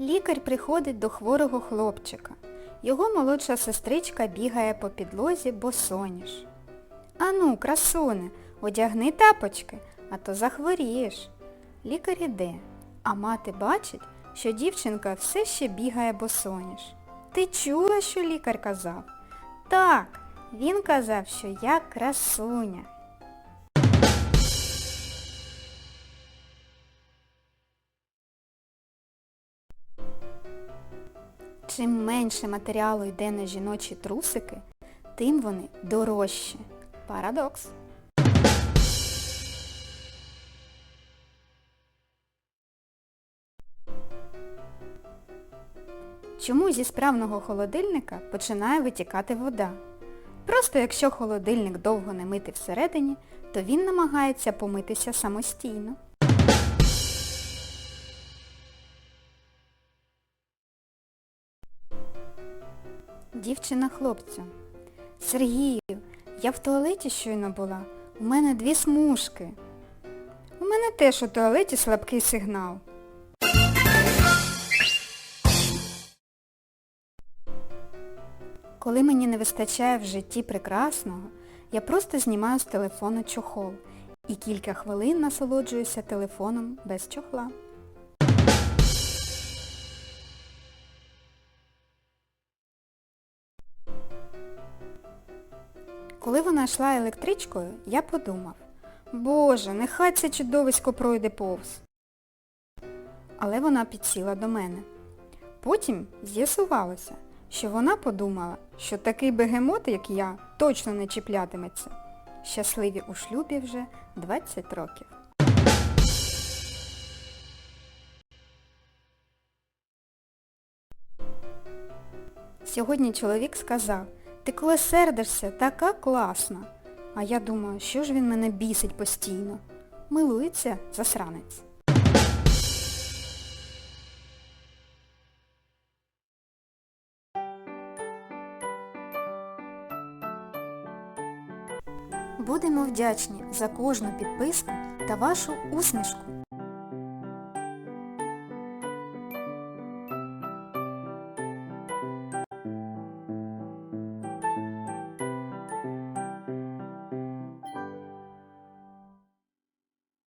Лікар приходить до хворого хлопчика. Його молодша сестричка бігає по підлозі босоніж. Ану, красуне, одягни тапочки, а то захворієш. Лікар іде, а мати бачить, що дівчинка все ще бігає босоніж. Ти чула, що лікар казав? Так, він казав, що я красуня. Чим менше матеріалу йде на жіночі трусики, тим вони дорожчі. Парадокс. Чому зі справного холодильника починає витікати вода? Просто якщо холодильник довго не мити всередині, то він намагається помитися самостійно. Дівчина хлопцю. Сергію, я в туалеті щойно була. У мене дві смужки. У мене теж у туалеті слабкий сигнал. Коли мені не вистачає в житті прекрасного, я просто знімаю з телефону чохол і кілька хвилин насолоджуюся телефоном без чохла. Коли вона йшла електричкою, я подумав, Боже, нехай це чудовисько пройде повз. Але вона підсіла до мене. Потім з'ясувалося, що вона подумала, що такий бегемот, як я, точно не чіплятиметься. Щасливі у шлюбі вже 20 років. Сьогодні чоловік сказав, ти коли сердишся, така класна. А я думаю, що ж він мене бісить постійно. Милується засранець. Будемо вдячні за кожну підписку та вашу усмішку.